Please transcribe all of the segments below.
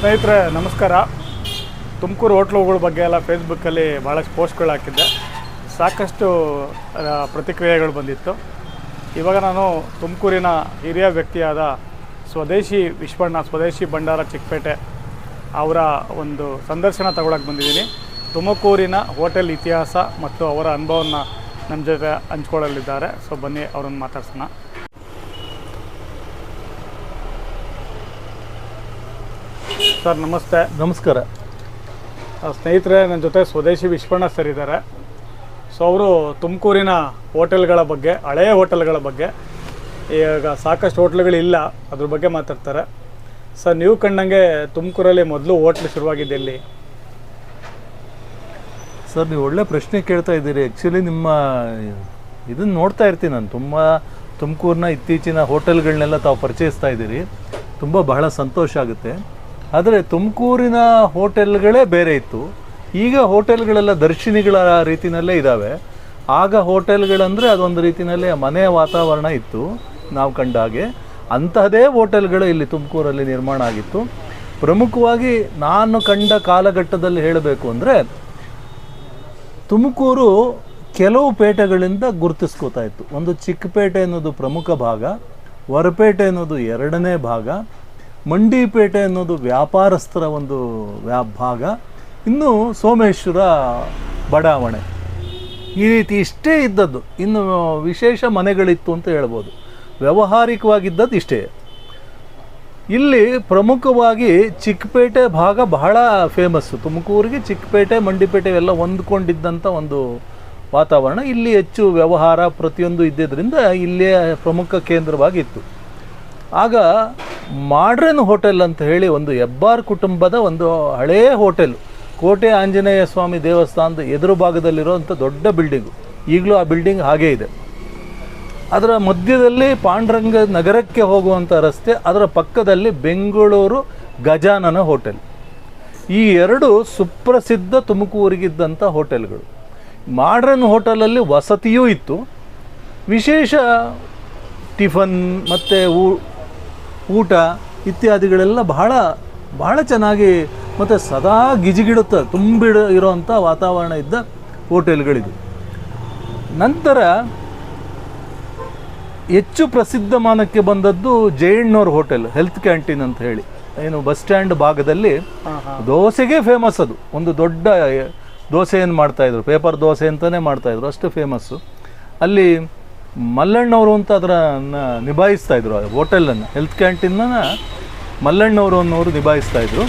ಸ್ನೇಹಿತರೆ, ನಮಸ್ಕಾರ. ತುಮಕೂರು ಹೋಟ್ಲುಗಳ ಬಗ್ಗೆ ಎಲ್ಲ ಫೇಸ್ಬುಕ್ಕಲ್ಲಿ ಭಾಳಷ್ಟು ಪೋಸ್ಟ್ಗಳು ಹಾಕಿದ್ದೆ. ಸಾಕಷ್ಟು ಪ್ರತಿಕ್ರಿಯೆಗಳು ಬಂದಿತ್ತು. ಇವಾಗ ನಾನು ತುಮಕೂರಿನ ಹಿರಿಯ ವ್ಯಕ್ತಿಯಾದ ಸ್ವದೇಶಿ ವಿಶ್ವಣ್ಣ, ಸ್ವದೇಶಿ ಭಂಡಾರ ಚಿಕ್ಕಪೇಟೆ ಅವರ ಒಂದು ಸಂದರ್ಶನ ತಗೊಳಕ್ಕೆ ಬಂದಿದ್ದೀನಿ. ತುಮಕೂರಿನ ಹೋಟೆಲ್ ಇತಿಹಾಸ ಮತ್ತು ಅವರ ಅನುಭವವನ್ನು ನಮ್ಮ ಜೊತೆ ಹಂಚ್ಕೊಳ್ಳಲಿದ್ದಾರೆ. ಸೊ ಬನ್ನಿ, ಅವ್ರನ್ನ ಮಾತಾಡ್ಸೋಣ. ಸರ್ ನಮಸ್ತೆ. ನಮಸ್ಕಾರ. ಆ, ಸ್ನೇಹಿತರೆ ನನ್ನ ಜೊತೆ ಸ್ವದೇಶಿ ವಿಶ್ವಣ್ಣ ಸರ್ ಇದ್ದಾರೆ. ಸೊ ಅವರು ತುಮಕೂರಿನ ಹೋಟೆಲ್ಗಳ ಬಗ್ಗೆ ಹಳೆಯ ಹೋಟೆಲ್ಗಳ ಬಗ್ಗೆ ಈಗ ಸಾಕಷ್ಟು ಹೋಟ್ಲುಗಳಿಲ್ಲ ಅದ್ರ ಬಗ್ಗೆ ಮಾತಾಡ್ತಾರೆ. ಸರ್ ನೀವು ಕಂಡಂಗೆ ತುಮಕೂರಲ್ಲಿ ಮೊದಲು ಹೋಟ್ಲ್ ಶುರುವಾಗಿದೆ ಇಲ್ಲಿ ಸರ್ ನೀವು ಒಳ್ಳೆ ಪ್ರಶ್ನೆ ಕೇಳ್ತಾ ಇದ್ದೀರಿ. ಆ್ಯಕ್ಚುಲಿ ನಿಮ್ಮ ಇದನ್ನು ನೋಡ್ತಾ ಇರ್ತೀನಿ ನಾನು. ತುಂಬ ತುಮಕೂರಿನ ಇತ್ತೀಚಿನ ಹೋಟೆಲ್ಗಳನ್ನೆಲ್ಲ ತಾವು ಪರಿಚಯಿಸ್ತಾ ಇದ್ದೀರಿ. ತುಂಬ ಬಹಳ ಸಂತೋಷ ಆಗುತ್ತೆ. ಆದರೆ ತುಮಕೂರಿನ ಹೋಟೆಲ್ಗಳೇ ಬೇರೆ ಇತ್ತು. ಈಗ ಹೋಟೆಲ್ಗಳೆಲ್ಲ ದರ್ಶಿನಿಗಳ ರೀತಿಯಲ್ಲೇ ಇದ್ದಾವೆ ಆಗ ಹೋಟೆಲ್ಗಳಂದರೆ ಅದೊಂದು ರೀತಿಯಲ್ಲಿ ಮನೆಯ ವಾತಾವರಣ ಇತ್ತು ನಾವು ಕಂಡ ಹಾಗೆ. ಅಂತಹದೇ ಹೋಟೆಲ್ಗಳು ಇಲ್ಲಿ ತುಮಕೂರಲ್ಲಿ ನಿರ್ಮಾಣ ಆಗಿತ್ತು. ಪ್ರಮುಖವಾಗಿ ನಾನು ಕಂಡ ಕಾಲಘಟ್ಟದಲ್ಲಿ ಹೇಳಬೇಕು ಅಂದರೆ ತುಮಕೂರು ಕೆಲವು ಪೇಟೆಗಳಿಂದ ಗುರುತಿಸ್ಕೋತಾ ಇತ್ತು. ಒಂದು ಚಿಕ್ಕಪೇಟೆ ಅನ್ನೋದು ಪ್ರಮುಖ ಭಾಗ, ಹೊರಪೇಟೆ ಅನ್ನೋದು ಎರಡನೇ ಭಾಗ ಮಂಡಿಪೇಟೆ ಅನ್ನೋದು ವ್ಯಾಪಾರಸ್ಥರ ಒಂದು ವ್ಯಾ ಭಾಗ. ಇನ್ನು ಸೋಮೇಶ್ವರ ಬಡಾವಣೆ. ಈ ರೀತಿ ಇಷ್ಟೇ ಇದ್ದದ್ದು. ಇನ್ನು ವಿಶೇಷ ಮನೆಗಳಿತ್ತು ಅಂತ ಹೇಳ್ಬೋದು. ವ್ಯಾವಹಾರಿಕವಾಗಿದ್ದದ್ದು ಇಷ್ಟೇ. ಇಲ್ಲಿ ಪ್ರಮುಖವಾಗಿ ಚಿಕ್ಕಪೇಟೆ ಭಾಗ ಬಹಳ ಫೇಮಸ್ಸು ತುಮಕೂರಿಗೆ ಚಿಕ್ಕಪೇಟೆ, ಮಂಡಿಪೇಟೆ ಎಲ್ಲ ಹೊಂದ್ಕೊಂಡಿದ್ದಂಥ ಒಂದು ವಾತಾವರಣ. ಇಲ್ಲಿ ಹೆಚ್ಚು ವ್ಯವಹಾರ ಪ್ರತಿಯೊಂದು ಇದ್ದಿದ್ದರಿಂದ ಇಲ್ಲಿಯ ಪ್ರಮುಖ ಕೇಂದ್ರವಾಗಿತ್ತು. ಆಗ ಮಾಡ್ರನ್ ಹೋಟೆಲ್ ಅಂತ ಹೇಳಿ ಒಂದು ಹೆಬ್ಬಾರ್ ಕುಟುಂಬದ ಒಂದು ಹಳೇ ಹೋಟೆಲ್, ಕೋಟೆ ಆಂಜನೇಯ ಸ್ವಾಮಿ ದೇವಸ್ಥಾನದ ಎದುರು ಭಾಗದಲ್ಲಿರುವಂಥ ದೊಡ್ಡ ಬಿಲ್ಡಿಂಗು ಈಗಲೂ ಆ ಬಿಲ್ಡಿಂಗ್ ಹಾಗೇ ಇದೆ. ಅದರ ಮಧ್ಯದಲ್ಲಿ ಪಾಂಡುರಂಗ ನಗರಕ್ಕೆ ಹೋಗುವಂಥ ರಸ್ತೆ, ಅದರ ಪಕ್ಕದಲ್ಲಿ ಬೆಂಗಳೂರು ಗಜಾನನ ಹೋಟೆಲ್. ಈ ಎರಡು ಸುಪ್ರಸಿದ್ಧ ತುಮಕೂರಿಗಿದ್ದಂಥ ಹೋಟೆಲ್ಗಳು. ಮಾಡ್ರನ್ ಹೋಟೆಲಲ್ಲಿ ವಸತಿಯೂ ಇತ್ತು. ವಿಶೇಷ ಟಿಫನ್ ಮತ್ತು ಊಟ ಇತ್ಯಾದಿಗಳೆಲ್ಲ ಬಹಳ ಬಹಳ ಚೆನ್ನಾಗಿ ಮತ್ತು ಸದಾ ಗಿಜಿಗಿಡುತ್ತ ತುಂಬಿಡ ಇರೋವಂಥ ವಾತಾವರಣ ಇದ್ದ ಹೋಟೆಲ್ಗಳಿದು. ನಂತರ ಹೆಚ್ಚು ಪ್ರಸಿದ್ಧ ಮಾನಕ್ಕೆ ಬಂದದ್ದು ಜೈಣ್ಣವ್ರ ಹೋಟೆಲ್ ಹೆಲ್ತ್ ಕ್ಯಾಂಟೀನ್ ಅಂತ ಹೇಳಿ. ಏನು ಬಸ್ ಸ್ಟ್ಯಾಂಡ್ ಭಾಗದಲ್ಲಿ ದೋಸೆಗೆ ಫೇಮಸ್ ಅದು. ಒಂದು ದೊಡ್ಡ ದೋಸೆಯನ್ನು ಮಾಡ್ತಾಯಿದ್ರು ಪೇಪರ್ ದೋಸೆ ಅಂತಲೇ ಮಾಡ್ತಾಯಿದ್ರು ಅಷ್ಟು ಫೇಮಸ್ಸು ಅಲ್ಲಿ ಮಲ್ಲಣ್ಣವರು ಅಂತ ಅದರ ನಿಭಾಯಿಸ್ತಾ ಇದ್ರು ಹೋಟೆಲನ್ನು ಹೆಲ್ತ್ ಕ್ಯಾಂಟೀನ್ನ ಮಲ್ಲಣ್ಣವರು ಅನ್ನೋರು ನಿಭಾಯಿಸ್ತಾ ಇದ್ರು.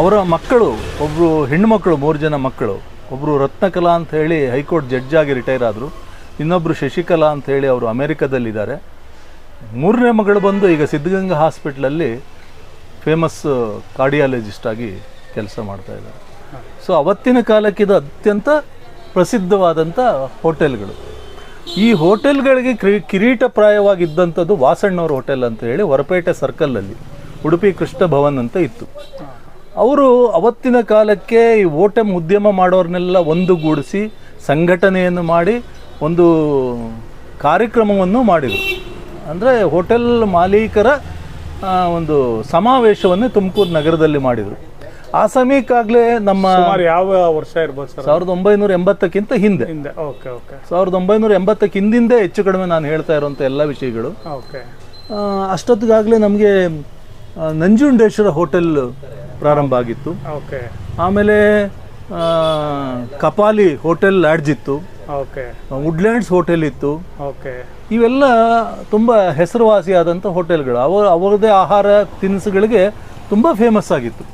ಅವರ ಮಕ್ಕಳು ಒಬ್ಬರು ಹೆಣ್ಣುಮಕ್ಕಳು ಮೂರು ಜನ ಮಕ್ಕಳು ಒಬ್ಬರು ರತ್ನಕಲಾ ಅಂತ ಹೇಳಿ ಹೈಕೋರ್ಟ್ ಜಡ್ಜ್ ಆಗಿ ರಿಟೈರ್ ಆದರು ಇನ್ನೊಬ್ಬರು ಶಶಿಕಲಾ ಅಂತ ಹೇಳಿ ಅವರು ಅಮೇರಿಕಾದಲ್ಲಿದ್ದಾರೆ. ಮೂರನೇ ಮಗಳು ಬಂದು ಈಗ ಸಿದ್ಧಗಂಗಾ ಹಾಸ್ಪಿಟ್ಲಲ್ಲಿ ಫೇಮಸ್ ಕಾರ್ಡಿಯಾಲಜಿಸ್ಟ್ ಆಗಿ ಕೆಲಸ ಮಾಡ್ತಾ ಇದ್ದಾರೆ. ಸೊ ಅವತ್ತಿನ ಕಾಲಕ್ಕಿದು ಅತ್ಯಂತ ಪ್ರಸಿದ್ಧವಾದಂಥ ಹೋಟೆಲ್ಗಳು. ಈ ಹೋಟೆಲ್ಗಳಿಗೆ ಕ್ರಿ, ಕಿರೀಟಪ್ರಾಯವಾಗಿದ್ದಂಥದ್ದು ವಾಸಣ್ಣವ್ರ ಹೋಟೆಲ್ ಅಂತ ಹೇಳಿ ಹೊರಪೇಟೆ ಸರ್ಕಲಲ್ಲಿ ಉಡುಪಿ ಕೃಷ್ಣ ಭವನ್ ಅಂತ ಇತ್ತು. ಅವರು ಅವತ್ತಿನ ಕಾಲಕ್ಕೆ ಈ ಓಟೆಮ್ ಉದ್ಯಮ ಮಾಡೋರನ್ನೆಲ್ಲ ಒಂದುಗೂಡಿಸಿ ಸಂಘಟನೆಯನ್ನು ಮಾಡಿ ಒಂದು ಕಾರ್ಯಕ್ರಮವನ್ನು ಮಾಡಿದರು. ಅಂದರೆ ಹೋಟೆಲ್ ಮಾಲೀಕರ ಒಂದು ಸಮಾವೇಶವನ್ನು ತುಮಕೂರು ನಗರದಲ್ಲಿ ಮಾಡಿದರು. ಆ ಸಮಯಕ್ಕಾಗಲೇ ನಮ್ಮ ಯಾವ ವರ್ಷ ಇರ್ಬೋದು ಸರ್ ಸಾವಿರದ ಒಂಬೈನೂರ ಎಂಬತ್ತಕ್ಕಿಂತ ಹಿಂದೆ. ಹಿಂದೆ. Okay okay. ಸಾವಿರದ ಒಂಬೈನೂರ ಎಂಬತ್ತಕ್ಕೆ ಹಿಂದಿಂದೆ ಹೆಚ್ಚು ಕಡಿಮೆ ನಾನು ಹೇಳ್ತಾ ಇರುವಂಥ ಎಲ್ಲ ವಿಷಯಗಳು. ಓಕೆ. ಅಷ್ಟೊತ್ತಿಗಾಗಲೇ ನಮಗೆ ನಂಜುಂಡೇಶ್ವರ ಹೋಟೆಲ್ ಪ್ರಾರಂಭ ಆಗಿತ್ತು. ಓಕೆ. ಆಮೇಲೆ ಕಪಾಲಿ ಹೋಟೆಲ್ ಲಾಡ್ಜ್ ಇತ್ತು. ಓಕೆ. ವುಡ್ಲ್ಯಾಂಡ್ಸ್ ಹೋಟೆಲ್ ಇತ್ತು. ಓಕೆ. ಇವೆಲ್ಲ ತುಂಬ ಹೆಸರುವಾಸಿಯಾದಂಥ ಹೋಟೆಲ್ಗಳು. ಅವ ಅವರದೇ ಆಹಾರ ತಿನಿಸುಗಳಿಗೆ ತುಂಬ ಫೇಮಸ್ ಆಗಿತ್ತು.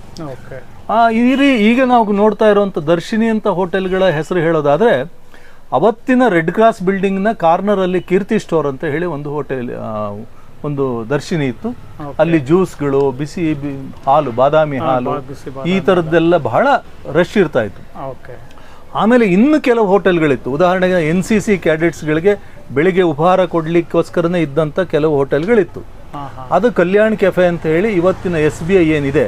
ಈ ರೀ ಈಗ ನಾವು ನೋಡ್ತಾ ಇರುವಂಥ ದರ್ಶಿನಿ ಅಂತ ಹೋಟೆಲ್ಗಳ ಹೆಸರು ಹೇಳೋದಾದರೆ ಅವತ್ತಿನ ರೆಡ್ ಕ್ರಾಸ್ ಬಿಲ್ಡಿಂಗ್ನ ಕಾರ್ನರಲ್ಲಿ ಕೀರ್ತಿ ಸ್ಟೋರ್ ಅಂತ ಹೇಳಿ ಒಂದು ಹೋಟೆಲ್ ಒಂದು ದರ್ಶಿನಿ ಇತ್ತು. ಅಲ್ಲಿ ಜ್ಯೂಸ್ಗಳು ಬಿಸಿ ಹಾಲು ಬಾದಾಮಿ ಹಾಲು ಈ ಥರದ್ದೆಲ್ಲ ಬಹಳ ರಶ್ ಇರ್ತಾ ಇತ್ತು. ಓಕೆ ಆಮೇಲೆ ಇನ್ನು ಕೆಲವು ಹೋಟೆಲ್ಗಳಿತ್ತು. ಉದಾಹರಣೆಗೆ ಎನ್ ಸಿ ಸಿ ಕ್ಯಾಡೆಟ್ಸ್ಗಳಿಗೆ ಬೆಳಿಗ್ಗೆ ಉಪಹಾರ ಕೊಡ್ಲಿಕ್ಕೋಸ್ಕರನೇ ಇದ್ದಂಥ ಕೆಲವು ಹೋಟೆಲ್ಗಳಿತ್ತು. ಅದು ಕಲ್ಯಾಣ್ ಕೆಫೆ ಅಂತ ಹೇಳಿ ಇವತ್ತಿನ ಎಸ್ ಬಿ ಐ ಏನಿದೆ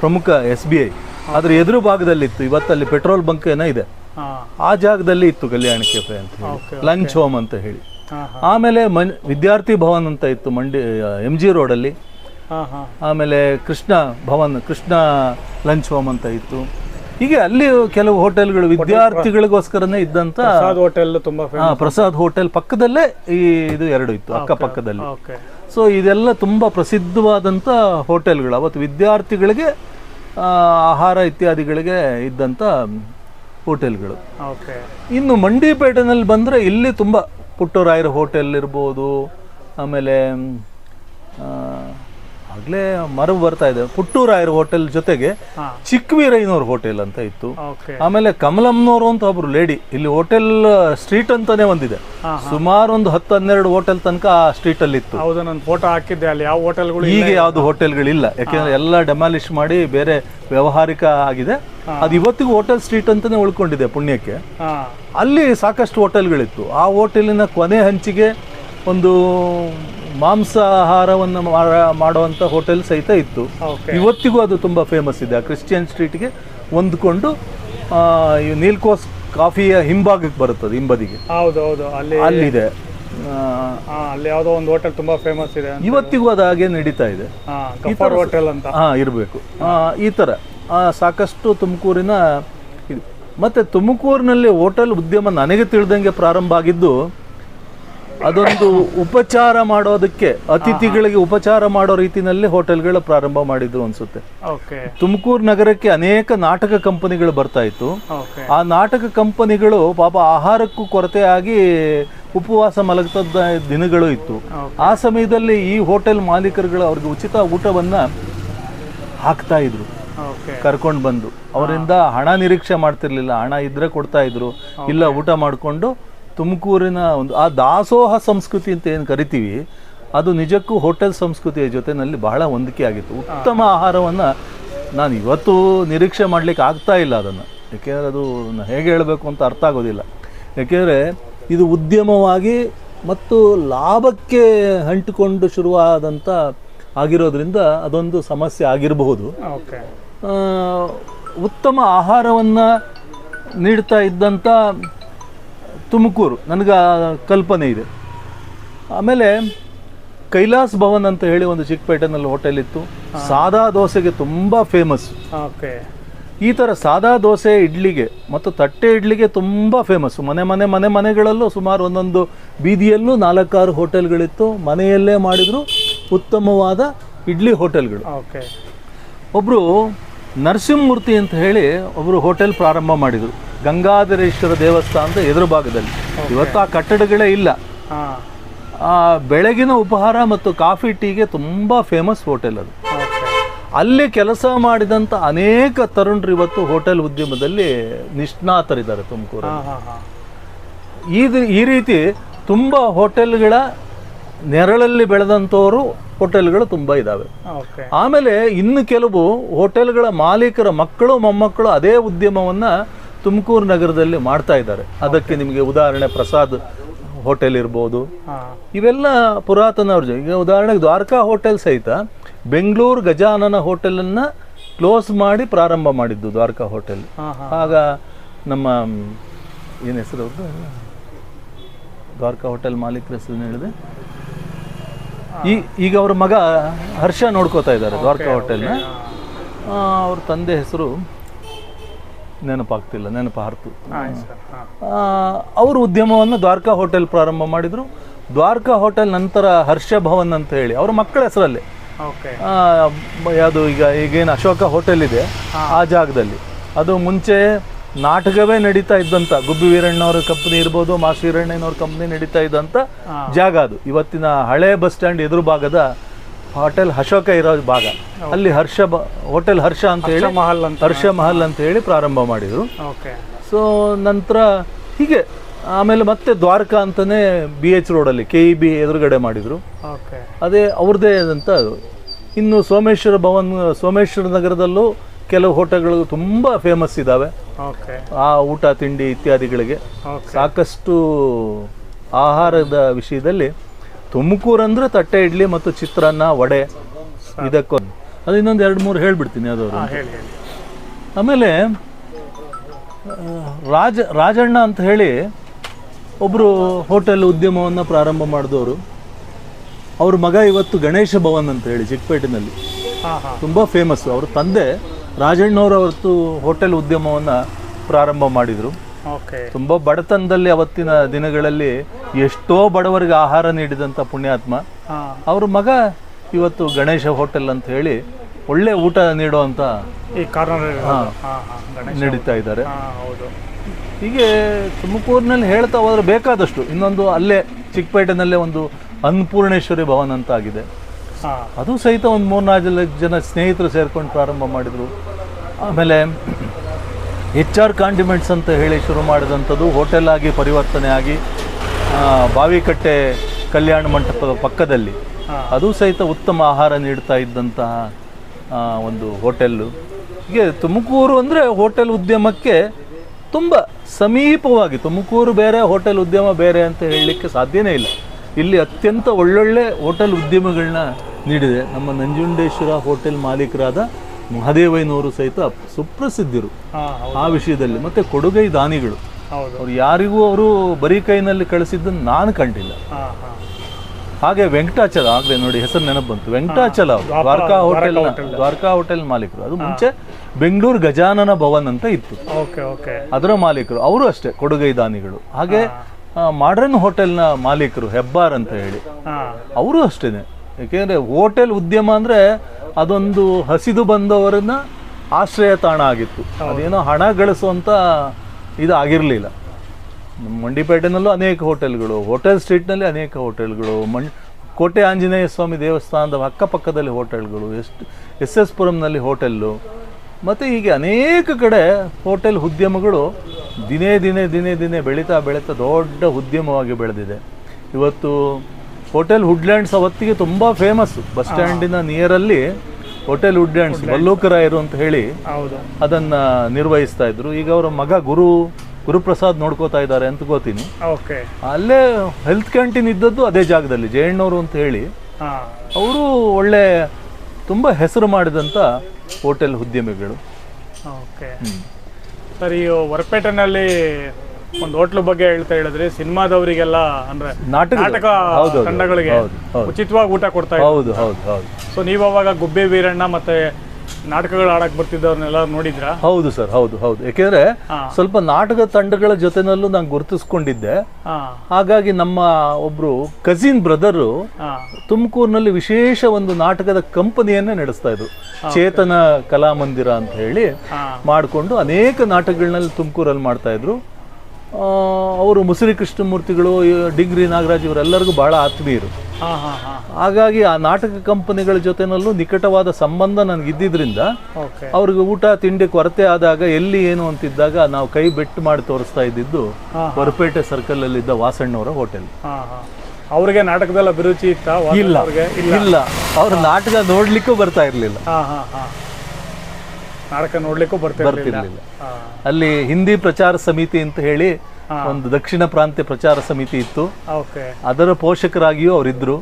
ಪ್ರಮುಖ ಎಸ್ ಬಿ ಐ. ಅದ್ರ ಎದುರು ಭಾಗದಲ್ಲಿತ್ತು. ಇವತ್ತಲ್ಲಿ ಪೆಟ್ರೋಲ್ ಬಂಕ್ ಏನೋ ಇದೆ ಆ ಜಾಗದಲ್ಲಿ ಇತ್ತು ಕಲ್ಯಾಣ ಕೆಫೆ ಅಂತ ಹೇಳಿ. ಲಂಚ್ ಹೋಮ್ ಅಂತ ಹೇಳಿ. ಆಮೇಲೆ ಮನ್ ವಿದ್ಯಾರ್ಥಿ ಭವನ್ ಅಂತ ಇತ್ತು ಮಂಡಿ ಎಂ ಜಿ ರೋಡಲ್ಲಿ. ಆಮೇಲೆ ಕೃಷ್ಣ ಭವನ್ ಕೃಷ್ಣ ಲಂಚ್ ಹೋಮ್ ಅಂತ ಇತ್ತು. ಹೀಗೆ ಅಲ್ಲಿ ಕೆಲವು ಹೋಟೆಲ್ಗಳು ವಿದ್ಯಾರ್ಥಿಗಳಿಗೋಸ್ಕರನೇ ಇದ್ದಂತ ಪ್ರಸಾದ್ ಹೋಟೆಲ್ ತುಂಬಾ ಪ್ರಸಾದ್ ಹೋಟೆಲ್ ಪಕ್ಕದಲ್ಲೇ ಈ ಇದು ಎರಡು ಇತ್ತು ಅಕ್ಕಪಕ್ಕದಲ್ಲಿ. ಓಕೆ. ಸೊ ಇದೆಲ್ಲ ತುಂಬ ಪ್ರಸಿದ್ಧವಾದಂಥ ಹೋಟೆಲ್ಗಳು. ಅವತ್ತು ವಿದ್ಯಾರ್ಥಿಗಳಿಗೆ ಆಹಾರ ಇತ್ಯಾದಿಗಳಿಗೆ ಇದ್ದಂಥ ಹೋಟೆಲ್ಗಳು. ಓಕೆ. ಇನ್ನು ಮಂಡಿಪೇಟೆನಲ್ಲಿ ಬಂದರೆ ಇಲ್ಲಿ ತುಂಬ ಪುಟ್ಟರಾಯರ ಹೋಟೆಲ್ ಇರ್ಬೋದು ಆಮೇಲೆ ಆಗಲೇ ಮರು ಬರ್ತಾ ಇದೆ. ಪುಟ್ಟೂರಾಯರ್ ಹೋಟೆಲ್ ಜೊತೆಗೆ ಚಿಕ್ಕವೀರಯ್ಯನವ್ರ ಹೋಟೆಲ್ ಅಂತ ಇತ್ತು. ಆಮೇಲೆ ಕಮಲಮ್ನವರು ಅಂತ ಒಬ್ರು ಲೇಡಿ ಇಲ್ಲಿ ಹೋಟೆಲ್ ಸ್ಟ್ರೀಟ್ ಅಂತಾನೆ ಒಂದಿದೆ. ಸುಮಾರು ಒಂದು ಹತ್ತು ಹನ್ನೆರಡು ಹೋಟೆಲ್ ತನಕ ಆ ಸ್ಟ್ರೀಟ್ ಅಲ್ಲಿ ಇತ್ತು ಹೌದು ನಾನು ಫೋಟೋ ಹಾಕಿದ್ದೆ ಅಲ್ಲಿ ಯಾವ ಹೋಟೆಲ್ಗಳು ಈಗ ಯಾವ್ದು ಹೋಟೆಲ್ಗಳಿಲ್ಲ. ಯಾಕೆಂದ್ರೆ ಎಲ್ಲ ಡೆಮಾಲಿಶ್ ಮಾಡಿ ಬೇರೆ ವ್ಯವಹಾರಿಕ ಆಗಿದೆ. ಅದು ಇವತ್ತಿಗೂ ಹೋಟೆಲ್ ಸ್ಟ್ರೀಟ್ ಅಂತಾನೆ ಉಳ್ಕೊಂಡಿದೆ ಪುಣ್ಯಕ್ಕೆ. ಅಲ್ಲಿ ಸಾಕಷ್ಟು ಹೋಟೆಲ್ಗಳಿತ್ತು. ಆ ಹೋಟೆಲಿನ ಕೊನೆ ಹಂಚಿಗೆ ಒಂದು ಮಾಂಸಾಹಾರವನ್ನು ಆಹಾರವನ್ನು ಮಾಡುವಂಥ ಹೋಟೆಲ್ ಸಹಿತ ಇತ್ತು. ಇವತ್ತಿಗೂ ಅದು ತುಂಬ ಫೇಮಸ್ ಇದೆ. ಆ ಕ್ರಿಶ್ಚಿಯನ್ ಸ್ಟ್ರೀಟ್ಗೆ ಹೊಂದ್ಕೊಂಡು ನೀಲ್ಕೋಸ್ ಕಾಫಿಯ ಹಿಂಭಾಗಕ್ಕೆ ಬರುತ್ತದೆ ಹಿಂಬದಿಗೆ. ಹೌದು ಹೌದು. ಅಲ್ಲಿ ಅಲ್ಲಿದೆ. ಅಲ್ಲಿ ಯಾವುದೋ ಒಂದು ಹೋಟೆಲ್ ತುಂಬಾ ಫೇಮಸ್ ಇದೆ ಇವತ್ತಿಗೂ ಅದು ಹಾಗೆ ನಡೀತಾ ಇದೆ. ಹೋಟೆಲ್ ಅಂತ. ಹಾಂ ಇರಬೇಕು. ಈ ಥರ. ಸಾಕಷ್ಟು ತುಮಕೂರಿನ ಮತ್ತು ತುಮಕೂರಿನಲ್ಲಿ ಹೋಟೆಲ್ ಉದ್ಯಮ ನನಗೆ ತಿಳಿದಂಗೆ ಪ್ರಾರಂಭ ಆಗಿದ್ದು ಅದೊಂದು ಉಪಚಾರ ಮಾಡೋದಕ್ಕೆ ಅತಿಥಿಗಳಿಗೆ ಉಪಚಾರ ಮಾಡೋ ರೀತಿನಲ್ಲಿ ಹೋಟೆಲ್ಗಳ ಪ್ರಾರಂಭ ಮಾಡಿದ್ರು ಅನ್ಸುತ್ತೆ. ತುಮಕೂರು ನಗರಕ್ಕೆ ಅನೇಕ ನಾಟಕ ಕಂಪನಿಗಳು ಬರ್ತಾ ಇತ್ತು. ಆ ನಾಟಕ ಕಂಪನಿಗಳು ಪಾಪ ಆಹಾರಕ್ಕೂ ಕೊರತೆ ಆಗಿ ಉಪವಾಸ ಮಲಗ್ತದ ದಿನಗಳು ಇತ್ತು. ಆ ಸಮಯದಲ್ಲಿ ಈ ಹೋಟೆಲ್ ಮಾಲೀಕರುಗಳು ಅವ್ರಿಗೆ ಉಚಿತ ಊಟವನ್ನ ಹಾಕ್ತಾ ಇದ್ರು. ಕರ್ಕೊಂಡು ಬಂದು. ಅವರಿಂದ ಹಣ ನಿರೀಕ್ಷೆ ಮಾಡ್ತಿರ್ಲಿಲ್ಲ. ಹಣ ಇದ್ರೆ ಕೊಡ್ತಾ ಇದ್ರು. ಇಲ್ಲ ಊಟ ಮಾಡಿಕೊಂಡು ತುಮಕೂರಿನ ಒಂದು ಆ ದಾಸೋಹ ಸಂಸ್ಕೃತಿ ಅಂತ ಏನು ಕರಿತೀವಿ ಅದು ನಿಜಕ್ಕೂ ಹೋಟೆಲ್ ಸಂಸ್ಕೃತಿಯ ಜೊತೆನಲ್ಲಿ ಬಹಳ ಹೊಂದಿಕೆ ಆಗಿತ್ತು. ಉತ್ತಮ ಆಹಾರವನ್ನು ನಾನು ಇವತ್ತು ನಿರೀಕ್ಷೆ ಮಾಡ್ಲಿಕ್ಕೆ ಆಗ್ತಾ ಇಲ್ಲ ಅದನ್ನು. ಯಾಕೆಂದರೆ ಅದು ಹೇಗೆ ಹೇಳಬೇಕು ಅಂತ ಅರ್ಥ ಆಗೋದಿಲ್ಲ. ಯಾಕೆಂದರೆ ಇದು ಉದ್ಯಮವಾಗಿ ಮತ್ತು ಲಾಭಕ್ಕೆ ಅಂಟಿಕೊಂಡು ಶುರುವಾದಂಥ ಆಗಿರೋದ್ರಿಂದ ಅದೊಂದು ಸಮಸ್ಯೆ ಆಗಿರಬಹುದು. ಉತ್ತಮ ಆಹಾರವನ್ನು ನೀಡ್ತಾ ಇದ್ದಂಥ ತುಮಕೂರು ನನಗೆ ಆ ಕಲ್ಪನೆ ಇದೆ. ಆಮೇಲೆ ಕೈಲಾಸ್ ಭವನ್ ಅಂತ ಹೇಳಿ ಒಂದು ಚಿಕ್ಕಪೇಟೆನಲ್ಲಿ ಹೋಟೆಲ್ ಇತ್ತು ಸಾದಾ ದೋಸೆಗೆ ತುಂಬ ಫೇಮಸ್ ಓಕೆ. ಈ ಥರ ಸಾದಾ ದೋಸೆ ಇಡ್ಲಿಗೆ ಮತ್ತು ತಟ್ಟೆ ಇಡ್ಲಿಗೆ ತುಂಬ ಫೇಮಸ್ಸು ಮನೆ ಮನೆ ಮನೆ ಮನೆಗಳಲ್ಲೂ ಸುಮಾರು ಒಂದೊಂದು ಬೀದಿಯಲ್ಲೂ ನಾಲ್ಕಾರು ಹೋಟೆಲ್ಗಳಿತ್ತು. ಮನೆಯಲ್ಲೇ ಮಾಡಿದ್ರು ಉತ್ತಮವಾದ ಇಡ್ಲಿ ಹೋಟೆಲ್ಗಳು. ಓಕೆ. ಒಬ್ಬರು ನರಸಿಂಹಮೂರ್ತಿ ಅಂತ ಹೇಳಿ ಒಬ್ಬರು ಹೋಟೆಲ್ ಪ್ರಾರಂಭ ಮಾಡಿದರು. ಗಂಗಾಧರೇಶ್ವರ ದೇವಸ್ಥಾನದ ಎದುರು ಭಾಗದಲ್ಲಿ ಇವತ್ತು ಆ ಕಟ್ಟಡಗಳೇ ಇಲ್ಲ. ಆ ಬೆಳಗಿನ ಉಪಹಾರ ಮತ್ತು ಕಾಫಿ ಟೀಗೆ ತುಂಬ ಫೇಮಸ್ ಹೋಟೆಲ್ ಅದು. ಅಲ್ಲಿ ಕೆಲಸ ಮಾಡಿದಂಥ ಅನೇಕ ತರುಣರು ಇವತ್ತು ಹೋಟೆಲ್ ಉದ್ಯಮದಲ್ಲಿ ನಿಷ್ಣಾತರಿದ್ದಾರೆ ತುಮಕೂರು ಈ ಈ ರೀತಿ ತುಂಬ ಹೋಟೆಲ್ಗಳ ನೆರಳಲ್ಲಿ ಬೆಳೆದಂಥವರು ಹೋಟೆಲ್ಗಳು ತುಂಬ ಇದ್ದಾವೆ ಆಮೇಲೆ ಇನ್ನು ಕೆಲವು ಹೋಟೆಲ್ಗಳ ಮಾಲೀಕರ ಮಕ್ಕಳು ಮೊಮ್ಮಕ್ಕಳು ಅದೇ ಉದ್ಯಮವನ್ನು ತುಮಕೂರು ನಗರದಲ್ಲಿ ಮಾಡ್ತಾ ಇದ್ದಾರೆ. ಅದಕ್ಕೆ ನಿಮಗೆ ಉದಾಹರಣೆ ಪ್ರಸಾದ್ ಹೋಟೆಲ್ ಇರ್ಬೋದು. ಇವೆಲ್ಲ ಪುರಾತನ ಈಗ ಉದಾಹರಣೆಗೆ ದ್ವಾರಕಾ ಹೋಟೆಲ್ ಸಹಿತ ಬೆಂಗಳೂರು ಗಜಾನನ ಹೋಟೆಲನ್ನು ಕ್ಲೋಸ್ ಮಾಡಿ ಪ್ರಾರಂಭ ಮಾಡಿದ್ದು ದ್ವಾರಕಾ ಹೋಟೆಲ್. ಆಗ ನಮ್ಮ ಏನು ಹೆಸರು ದ್ವಾರಕಾ ಹೋಟೆಲ್ ಮಾಲೀಕರ ಹೆಸರು ಹೇಳಿದೆ? ಈ ಈಗ ಅವ್ರ ಮಗ ಹರ್ಷ ನೋಡ್ಕೋತಾ ಇದ್ದಾರೆ ದ್ವಾರಕಾ ಹೋಟೆಲ್ನ. ಅವ್ರ ತಂದೆ ಹೆಸರು ನೆನಪಾಗ್ತಿಲ್ಲ ನೆನಪು ಹರ್ತು. ಅವರು ಉದ್ಯಮವನ್ನು ದ್ವಾರಕಾ ಹೋಟೆಲ್ ಪ್ರಾರಂಭ ಮಾಡಿದರು. ದ್ವಾರಕಾ ಹೋಟೆಲ್ ನಂತರ ಹರ್ಷ ಭವನ್ ಅಂತ ಹೇಳಿ ಅವ್ರ ಮಕ್ಕಳ ಹೆಸರಲ್ಲಿ. ಓಕೆ ಯಾವುದು ಈಗ ಈಗೇನು ಅಶೋಕ ಹೋಟೆಲ್ ಇದೆ ಆ ಜಾಗದಲ್ಲಿ. ಅದು ಮುಂಚೆ ನಾಟಕವೇ ನಡೀತಾ ಇದ್ದಂತ ಗುಬ್ಬಿ ವೀರಣ್ಣವ್ರ ಕಂಪ್ನಿ ಇರ್ಬೋದು ಮಾಸ್ ವೀರಣ್ಣನವ್ರ ಕಂಪ್ನಿ ನಡೀತಾ ಇದ್ದಂತ ಜಾಗ ಅದು. ಇವತ್ತಿನ ಹಳೆ ಬಸ್ ಸ್ಟ್ಯಾಂಡ್ ಎದುರು ಭಾಗದ ಹೋಟೆಲ್ ಅಶೋಕ ಇರೋ ಭಾಗ. ಅಲ್ಲಿ ಹರ್ಷ ಹೋಟೆಲ್ ಹರ್ಷ ಅಂತ ಹೇಳಿ ಮಹಲ್ ಅಂತ ಹರ್ಷ ಮಹಲ್ ಅಂತ ಹೇಳಿ ಪ್ರಾರಂಭ ಮಾಡಿದರು. ಸೊ ನಂತರ ಹೀಗೆ ಆಮೇಲೆ ಮತ್ತೆ ದ್ವಾರಕಾ ಅಂತಲೇ ಬಿ ಎಚ್ ರೋಡಲ್ಲಿ ಕೆ ಇ ಬಿ ಎದುರುಗಡೆ ಮಾಡಿದರು. ಅದೇ ಅವ್ರದ್ದೇ ಆದಂಥ ಇನ್ನು ಸೋಮೇಶ್ವರ ಭವನ್ ಸೋಮೇಶ್ವರ ನಗರದಲ್ಲೂ ಕೆಲವು ಹೋಟೆಲ್ಗಳು ತುಂಬ ಫೇಮಸ್ ಇದ್ದಾವೆ ಆ ಊಟ ತಿಂಡಿ ಇತ್ಯಾದಿಗಳಿಗೆ. ಸಾಕಷ್ಟು ಆಹಾರದ ವಿಷಯದಲ್ಲಿ ತುಮಕೂರು ಅಂದರೆ ತಟ್ಟೆ ಇಡ್ಲಿ ಮತ್ತು ಚಿತ್ರಾನ್ನ ವಡೆ ಇದಕ್ಕೂ ಅದು ಇನ್ನೊಂದು ಎರಡು ಮೂರು ಹೇಳ್ಬಿಡ್ತೀನಿ ಹೇಳಿ ಆಮೇಲೆ ರಾಜ ರಾಜಣ್ಣ ಅಂತ ಹೇಳಿ ಒಬ್ಬರು ಹೋಟೆಲ್ ಉದ್ಯಮವನ್ನು ಪ್ರಾರಂಭ ಮಾಡಿದವರು. ಅವ್ರ ಮಗ ಇವತ್ತು ಗಣೇಶ ಭವನ್ ಅಂತ ಹೇಳಿ ಚಿಕ್ಕಪೇಟಿನಲ್ಲಿ. ತುಂಬ ಫೇಮಸ್ ಅವ್ರ ತಂದೆ ರಾಜಣ್ಣವ್ರು ಅವತ್ತು ಹೋಟೆಲ್ ಉದ್ಯಮವನ್ನು ಪ್ರಾರಂಭ ಮಾಡಿದರು. ತುಂಬ ಬಡತನದಲ್ಲಿ ಅವತ್ತಿನ ದಿನಗಳಲ್ಲಿ ಎಷ್ಟೋ ಬಡವರಿಗೆ ಆಹಾರ ನೀಡಿದಂಥ ಪುಣ್ಯಾತ್ಮ. ಅವ್ರ ಮಗ ಇವತ್ತು ಗಣೇಶ ಹೋಟೆಲ್ ಅಂತ ಹೇಳಿ ಒಳ್ಳೆ ಊಟ ನೀಡುವಂಥ ಗಣೇಶ ನಡೀತಾ ಇದ್ದಾರೆ. ಹೀಗೆ ತುಮಕೂರಿನಲ್ಲಿ ಹೇಳ್ತಾ ಹೋದ್ರೆ ಬೇಕಾದಷ್ಟು. ಇನ್ನೊಂದು ಅಲ್ಲೇ ಚಿಕ್ಕಪೇಟೆನಲ್ಲೇ ಒಂದು ಅನ್ನಪೂರ್ಣೇಶ್ವರಿ ಭವನ್ ಅಂತ ಆಗಿದೆ ಅದು ಸಹಿತ ಒಂದು ಮೂರ್ನಾಲ್ಕು ಜನ ಸ್ನೇಹಿತರು ಸೇರ್ಕೊಂಡು ಪ್ರಾರಂಭ ಮಾಡಿದರು. ಆಮೇಲೆ ಎಚ್ ಆರ್ ಕಾಂಡಿಮೆಂಟ್ಸ್ ಅಂತ ಹೇಳಿ ಶುರು ಮಾಡಿದಂಥದ್ದು ಹೋಟೆಲ್ ಆಗಿ ಪರಿವರ್ತನೆ ಆಗಿ ಬಾವಿಕಟ್ಟೆ ಕಲ್ಯಾಣ ಮಂಟಪದ ಪಕ್ಕದಲ್ಲಿ. ಅದು ಸಹಿತ ಉತ್ತಮ ಆಹಾರ ನೀಡ್ತಾ ಇದ್ದಂತಹ ಒಂದು ಹೋಟೆಲ್ಲು. ಹೀಗೆ ತುಮಕೂರು ಅಂದರೆ ಹೋಟೆಲ್ ಉದ್ಯಮಕ್ಕೆ ತುಂಬ ಸಮೀಪವಾಗಿ ತುಮಕೂರು ಬೇರೆ ಹೋಟೆಲ್ ಉದ್ಯಮ ಬೇರೆ ಅಂತ ಹೇಳಲಿಕ್ಕೆ ಸಾಧ್ಯವೇ ಇಲ್ಲ. ಇಲ್ಲಿ ಅತ್ಯಂತ ಒಳ್ಳೊಳ್ಳೆ ಹೋಟೆಲ್ ಉದ್ಯಮಗಳನ್ನ ನೀಡಿದೆ. ನಮ್ಮ ನಂಜುಂಡೇಶ್ವರ ಹೋಟೆಲ್ ಮಾಲೀಕರಾದ ಮಹದೇವಯ್ಯನವರು ಸಹಿತ ಸುಪ್ರಸಿದ್ಧರು ಆ ವಿಷಯದಲ್ಲಿ. ಮತ್ತು ಕೊಡುಗೈ ದಾನಿಗಳು. ಅವ್ರು ಯಾರಿಗೂ ಅವರು ಬರೀ ಕೈನಲ್ಲಿ ಕಳಿಸಿದ್ದನ್ನು ನಾನು ಕಂಡಿಲ್ಲ. ಹಾಗೆ ವೆಂಕಟಾಚಲ ಆಗಲೇ ನೋಡಿ ಹೆಸರು ನೆನಪು ಬಂತು. ವೆಂಕಟಾಚಲ ಅವರು ದ್ವಾರಕಾ ಹೋಟೆಲ್ ದ್ವಾರಕಾ ಹೋಟೆಲ್ ಮಾಲೀಕರು. ಅದು ಮುಂಚೆ ಬೆಂಗಳೂರು ಗಜಾನನ ಭವನ್ ಅಂತ ಇತ್ತು. ಅದರ ಮಾಲೀಕರು. ಅವರು ಅಷ್ಟೇ ಕೊಡುಗೈ ದಾನಿಗಳು. ಹಾಗೆ ಮಾಡರ್ನ್ ಹೋಟೆಲ್ನ ಮಾಲೀಕರು ಹೆಬ್ಬಾರ್ ಅಂತ ಹೇಳಿ. ಅವರು ಅಷ್ಟೇನೆ. ಏಕೆಂದರೆ ಹೋಟೆಲ್ ಉದ್ಯಮ ಅಂದರೆ ಅದೊಂದು ಹಸಿದು ಬಂದವರನ್ನ ಆಶ್ರಯ ತಾಣ ಆಗಿತ್ತು. ಅದೇನೋ ಹಣ ಗಳಿಸುವಂಥ ಇದು ಆಗಿರಲಿಲ್ಲ. ಮಂಡಿಪೇಟೆನಲ್ಲೂ ಅನೇಕ ಹೋಟೆಲ್ಗಳು ಹೋಟೆಲ್ ಸ್ಟ್ರೀಟ್ನಲ್ಲಿ ಅನೇಕ ಹೋಟೆಲ್ಗಳು ಮಣ್ ಕೋಟೆ ಆಂಜನೇಯ ಸ್ವಾಮಿ ದೇವಸ್ಥಾನದ ಅಕ್ಕಪಕ್ಕದಲ್ಲಿ ಹೋಟೆಲ್ಗಳು ಎಷ್ಟು ಎಸ್ ಎಸ್ ಪುರಂನಲ್ಲಿ ಹೋಟೆಲ್ಲು ಮತ್ತು ಹೀಗೆ ಅನೇಕ ಕಡೆ ಹೋಟೆಲ್ ಉದ್ಯಮಗಳು ದಿನೇ ದಿನೇ ದಿನೇ ದಿನೇ ಬೆಳೀತಾ ಬೆಳೀತಾ ದೊಡ್ಡ ಉದ್ಯಮವಾಗಿ ಬೆಳೆದಿದೆ. ಇವತ್ತು ಹೋಟೆಲ್ ವುಡ್ಲ್ಯಾಂಡ್ಸ್ ಅವತ್ತಿಗೆ ತುಂಬ ಫೇಮಸ್ ಬಸ್ ಸ್ಟ್ಯಾಂಡಿನ ನಿಯರಲ್ಲಿ ಹೋಟೆಲ್ ವುಡ್ಲ್ಯಾಂಡ್ಸ್ ಮಲ್ಲೂಕರಾಯರು ಅಂತ ಹೇಳಿ ಅದನ್ನು ನಿರ್ವಹಿಸ್ತಾ ಇದ್ರು. ಈಗ ಅವರ ಮಗ ಗುರು ಗುರುಪ್ರಸಾದ್ ನೋಡ್ಕೋತಾ ಇದ್ದಾರೆ ಅಂತ ಗೊತ್ತೀನಿ. ಓಕೆ. ಅಲ್ಲೇ ಹೆಲ್ತ್ ಕ್ಯಾಂಟೀನ್ ಇದ್ದದ್ದು ಅದೇ ಜಾಗದಲ್ಲಿ ಜಯಣ್ಣವರು ಅಂತ ಹೇಳಿ. ಅವರು ಒಳ್ಳೆ ತುಂಬ ಹೆಸರು ಮಾಡಿದಂಥ ಹೋಟೆಲ್ ಉದ್ಯಮಿಗಳು. ಓಕೆ. ಸರ್ ಈ ಹೊರಪೇಟೆನಲ್ಲಿ ಒಂದು ಹೋಟ್ಲು ಬಗ್ಗೆ ಹೇಳ್ತಾ ಹೇಳಿದ್ರಿ ಸಿನಿಮಾದವರಿಗೆಲ್ಲ ಅಂದ್ರೆ ನಾಟಕ ತಂಡಗಳಿಗೆ ಉಚಿತವಾಗಿ ಊಟ ಕೊಡ್ತಾ ಹೌದು ಹೌದು ಹೌದು. ಸೊ ನೀವು ಅವಾಗ ಗುಬ್ಬಿ ವೀರಣ್ಣ ಮತ್ತೆ ನಾಟಕಗಳು ಆಡಕ್ ಬರ್ತಿದ್ದವ್ರನ್ನೆಲ್ಲ ನೋಡಿದ್ರ? ಹೌದು ಸರ್ ಹೌದು ಹೌದು. ಯಾಕೆಂದ್ರೆ ಸ್ವಲ್ಪ ನಾಟಕ ತಂಡಗಳ ಜೊತೆನಲ್ಲೂ ನಾನು ಗುರುತಿಸ್ಕೊಂಡಿದ್ದೆ. ಹಾಗಾಗಿ ನಮ್ಮ ಒಬ್ರು ಕಸಿನ್ ಬ್ರದರು ತುಮಕೂರಿನಲ್ಲಿ ವಿಶೇಷ ಒಂದು ನಾಟಕದ ಕಂಪನಿಯನ್ನೇ ನಡೆಸ್ತಾ ಇದ್ರು. ಚೇತನ ಕಲಾಮಂದಿರ ಅಂತ ಹೇಳಿ ಮಾಡಿಕೊಂಡು ಅನೇಕ ನಾಟಕಗಳನ್ನಲ್ಲಿ ತುಮಕೂರಲ್ಲಿ ಮಾಡ್ತಾ ಇದ್ರು. ಅವರು ಮುಸುರಿ ಕೃಷ್ಣಮೂರ್ತಿಗಳು ಡಿಗ್ರಿ ನಾಗರಾಜ್ ಇವರೆಲ್ಲರಿಗೂ ಬಹಳ ಆತ್ಮೀಯರು. ಹಾಗಾಗಿ ಆ ನಾಟಕ ಕಂಪನಿಗಳ ಜೊತೆನಲ್ಲೂ ನಿಕಟವಾದ ಸಂಬಂಧ ನನಗಿದ್ದಿದ್ರಿಂದ ಇದ್ದಿದ್ರಿಂದ ಅವ್ರಿಗೆ ಊಟ ತಿಂಡಿ ಕೊರತೆ ಆದಾಗ ಎಲ್ಲಿ ಏನು ಅಂತಿದ್ದಾಗ ನಾವು ಕೈ ಬೆಟ್ಟು ಮಾಡಿ ತೋರಿಸ್ತಾ ಇದ್ದಿದ್ದು ಹೊರಪೇಟೆ ಸರ್ಕಲ್ ಅಲ್ಲಿ ಇದ್ದ ವಾಸಣ್ಣವರ ಹೋಟೆಲ್. ಅವ್ರಿಗೆ ನಾಟಕದಲ್ಲ ಅಭಿರುಚಿ ಇತ್ತ? ಇಲ್ಲ. ಇಲ್ಲ. ಅವ್ರ ನಾಟಕ ನೋಡ್ಲಿಕ್ಕೂ ಬರ್ತಾ ಇರ್ಲಿಲ್ಲ. ನಾಟಕ ನೋಡ್ಲಿಕ್ಕೂ ಬರ್ತಿರ್ಲಿಲ್ಲ. ಬರ್ತಿರ್ಲಿಲ್ಲ. ಅಲ್ಲಿ ಹಿಂದಿ ಪ್ರಚಾರ ಸಮಿತಿ ಅಂತ ಹೇಳಿ ಒಂದು ದಕ್ಷಿಣ ಪ್ರಾಂತ್ಯ ಪ್ರಚಾರ ಸಮಿತಿ ಇತ್ತು. ಅದರ ಪೋಷಕರಾಗಿಯೂ ಅವರಿದ್ರು.